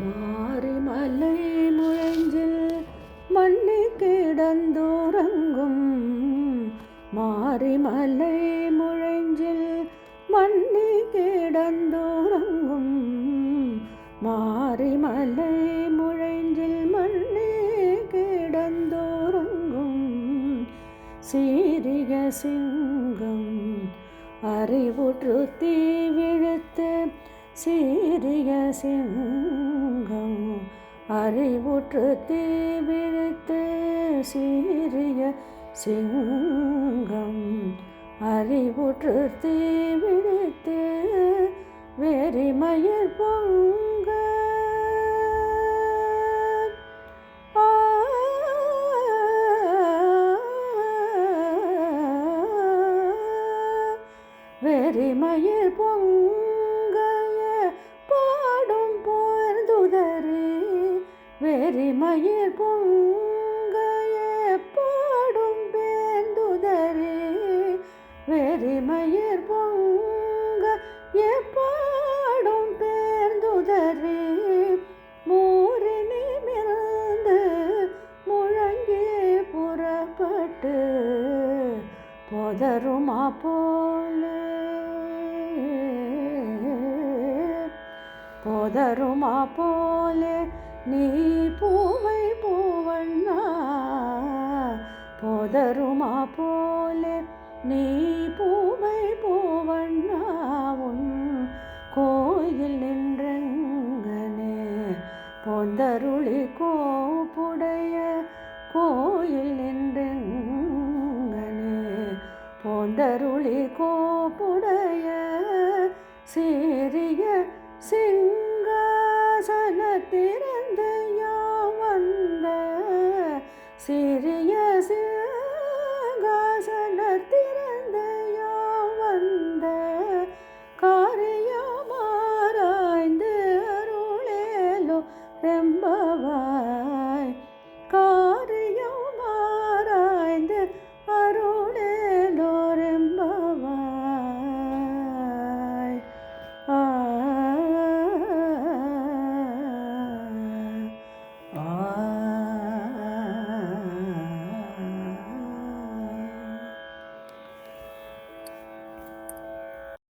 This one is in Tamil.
மாரிமலை முழஞ்சில் மண்ணி கிடந்துறங்கும் மாரிமலை முழஞ்சில் மண்ணி கிடந்துறங்கும் மாரிமலை முழஞ்சில் மண்ணி கிடந்துறங்கும் சீரிக சிங்கம் அறிவுற்று தீ விழுத்து சீரிய சிங்கம் அறிவுற்று தீ விழுத்து சீரிய சிங்கம். அறிவுற்று தீ விழுத்து வெறிமயர் பொங்க. ஆ. வெறிமயிர் பொங்கைய வெறிமயிர் பொங்கைய பாடும் பேர்ந்துதறி வெறிமயிர் பொங்க எப்பாடும் பேர்ந்துதறி மூரினி மிருந்து முழங்கி புறப்பட்டு போதருமா போல. போதருமா போலே. நீ பூவை பூவண்ணா போதருமா போலே. நீ பூவை பூவண்ணா உன் கோயில் நின்றங்கனே. போந்தருளி கோப்புடைய கோயில் நின்றங்கனே. போந்தருளி கோப்புடைய சீரிய சிங்காசனத்திறந்து ಸಂಭವ